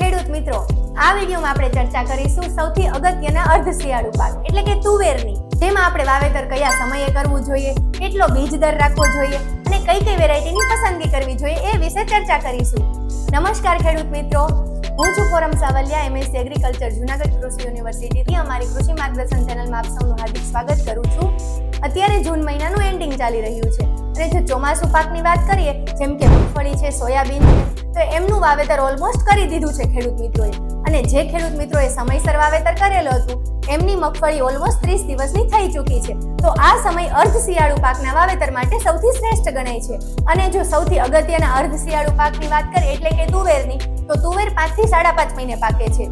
ખેડૂત મિત્રો, આ વિડીયોમાં આપણે ચર્ચા કરીશું સૌથી અગત્યના અર્ધ શિયાળુ પાક, એટલે કે તુવેરની, જેમાં આપણે વાવેતર કયા સમયે કરવું જોઈએ, કેટલો બીજ દર રાખવો જોઈએ, અને કઈ કઈ વેરાયટીની પસંદગી કરવી જોઈએ એ વિશે ચર્ચા કરીશું. નમસ્કાર ખેડૂત મિત્રો, હું છું ફોરમ સાવલિયા એમએસસી એગ્રીકલ્ચર, જુનાગઢ કૃષિ યુનિવર્સિટીથી અમારી કૃષિ માર્ગદર્શન ચેનલમાં આપ સૌનું હાર્દિક સ્વાગત કરું છું. અત્યારે જૂન મહિનાનું એન્ડિંગ ચાલી રહ્યું છે, અને જો ચોમાસું પાકની વાત કરીએ, જેમ કે મગફળી છે, સોયાબીન છે તો એમનું વાવેતર ઓલમોસ્ટ કરી દીધું છે ખેડૂત મિત્રોએ. અને જે ખેડૂત મિત્રોએ સમયસર વાવેતર કરેલું હતું, એમની મગફળી ઓલમોસ્ટ ત્રીસ દિવસની થઈ ચૂકી છે. તો આ સમય અર્ધ શિયાળુ પાકના વાવેતર માટે સૌથી શ્રેષ્ઠ ગણાય છે. અને જો સૌથી અગત્યના અર્ધ શિયાળુ પાકની વાત કરીએ, એટલે કે તુવેરની, તો તુવેર પાંચથી સાડા પાંચ મહિને પાકે છે.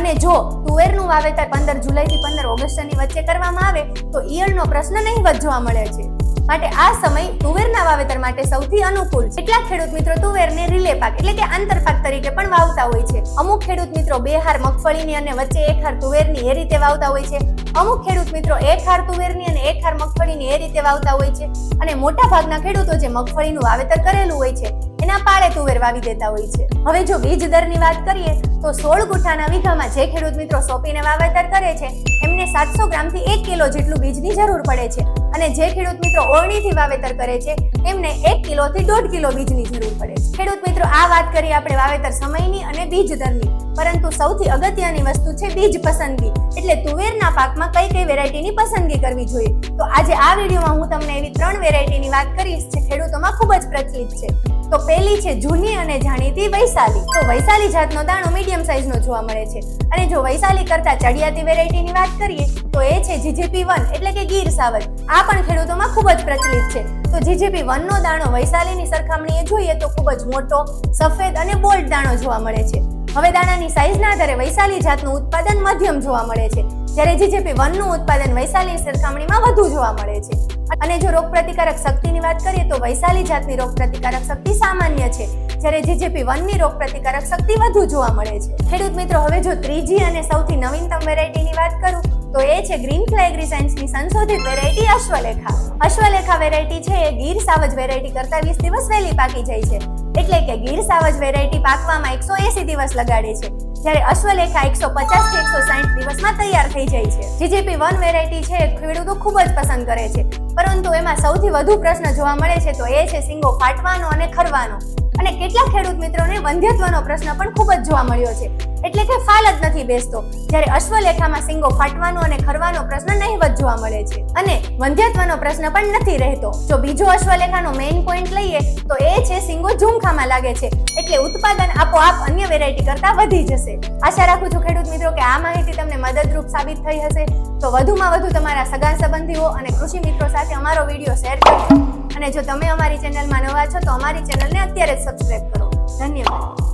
અને જો તુવેરનું વાવેતર પંદર જુલાઈથી પંદર ઓગસ્ટની વચ્ચે કરવામાં આવે, તો ઈયળનો પ્રશ્ન નહીવત જોવા મળે છે. માટે આ સમય તુવેરના વાવેતર માટે સૌથી અનુકૂળ છે. કેટલાક ખેડૂત મિત્રો તુવેરને રિલે પાક, એટલે કે આંતરપાક તરીકે પણ વાવતા હોય છે. અમુક ખેડૂત મિત્રો બે હાર મગફળીની અને વચ્ચે એક હાર તુવેરની એ રીતે વાવતા હોય છે. અમુક ખેડૂત મિત્રો એક હાર તુવેરની અને એક હાર મગફળીની એ રીતે વાવતા હોય છે. અને મોટા ભાગના ખેડૂતો જે મગફળીનું વાવેતર કરેલું હોય છે એના પાળે તુવેર વાવી દેતા હોય છે. હવે જો બીજ દરની વાત કરીએ, તો સોળ ગુઠાના વીઘામાં જે ખેડૂત મિત્રો સોંપીને વાવેતર કરે છે, એમને સાતસો ગ્રામથી એક કિલો જેટલું બીજની જરૂર પડે છે. અને જે ખેડૂત મિત્રો ઓળણીથી વાવેતર કરે છે, એમને એક કિલોથી દોઢ કિલો બીજની જરૂર પડે છે. ખેડૂત મિત્રો, આ વાત કરી આપણે વાવેતર સમયની અને બીજ દરની. પરંતુ સૌથી અગત્યની વસ્તુ છે બીજ પસંદગી. એટલે તુવેરના પાકમાં કઈ કઈ વેરાયટીની પસંદગી કરવી જોઈએ? તો આજે આ વિડીયોમાં હું તમને એવી ત્રણ વેરાયટીની વાત કરીશ જે ખેડૂતોમાં ખૂબ જ પ્રચલિત છે. તો પહેલી છે જૂની અને જાણીતી વૈશાલી. તો વૈશાલી જાતનો દાણો મીડિયમ સાઇઝનો જોવા મળે છે. અને જો વૈશાલી કરતા ચડિયાતી વેરાયટીની વાત કરીએ, તો એ છે જીજીપી વન, એટલે કે ગીર સાવજ આ પણ ખેડૂતોમાં ખૂબ જ પ્રચલિત છે. તો જીજીપી વનનો દાણો વૈશાલીની સરખામણીએ જોઈએ તો ખૂબ જ મોટો, સફેદ અને બોલ્ડ દાણો જોવા મળે છે. હવે દાણાની સાઇઝના આધારે વૈશાલી જાતનું ઉત્પાદન મધ્યમ જોવા મળે છે. જ્યારે જીજેપી વનનું ઉત્પાદન વૈશાલી સરખામણીમાં વધુ જોવા મળે છે. અને જો રોગ પ્રતિકારક શક્તિની વાત કરીએ તો વૈશાલી જાતની રોગ પ્રતિકારક શક્તિ સામાન્ય છે. જ્યારે જીજેપી વનની રોગ પ્રતિકારક શક્તિ વધુ જોવા મળે છે. ખેડૂત મિત્રો, હવે જો ત્રીજી અને સૌથી નવીનતમ વેરાયટીની વાત કરું, તો એ છે ગ્રીન ફ્લાય એગ્રી સાયન્સની સંશોધિત વેરાયટી અશ્વલેખા. અશ્વલેખા વેરાયટી છે એ ગીર સાવજ વેરાયટી કરતા વીસ દિવસ વહેલી પાકી જાય છે. એટલે કે ગીર સાવજ વેરાયટી પાકવામાં એકસો એસી દિવસ લગાડે છે. જ્યારે અશ્વલેખા એકસો પચાસથી એકસો સાઠ દિવસમાં તૈયાર થઈ જાય છે. જીજીપી વન વેરાયટી છે ખેડૂતો ખૂબ જ પસંદ કરે છે. પરંતુ એમાં સૌથી વધુ પ્રશ્ન જોવા મળે છે તો એ છે સિંગો ફાટવાનો અને ખરવાનો. અને કેટલાક ખેડૂત મિત્રોને વંધ્યત્વનો પ્રશ્ન પણ ખૂબ જ જોવા મળ્યો છે. એટલે કે ફાલ જ નથી બેસતો. જ્યારે અશ્વલેખામાં સિંગો ફાટવાનો અને ખરવાનો પ્રશ્ન નહીવત જોવા મળે છે. અને વંધ્યત્વનો પ્રશ્ન પણ નથી રહેતો. જો બીજો અશ્વલેખાનો મેઇન પોઈન્ટ લઈએ, તો એ છે સિંગો ઝુમખામાં લાગે છે. એટલે ઉત્પાદન આપોઆપ અન્ય વેરાયટી કરતા વધી જશે. આશા રાખું છું ખેડૂત મિત્રો કે આ માહિતી તમને મદદરૂપ સાબિત થઈ હશે. તો વધુમાં વધુ તમારા સગા સંબંધીઓ અને કૃષિ મિત્રો સાથે અમારો વીડિયો શેર કરજો. અને જો તમે અમારી ચેનલમાં નવા છો, તો અમારી ચેનલને અત્યારે જ સબસ્ક્રાઈબ કરો. ધન્યવાદ.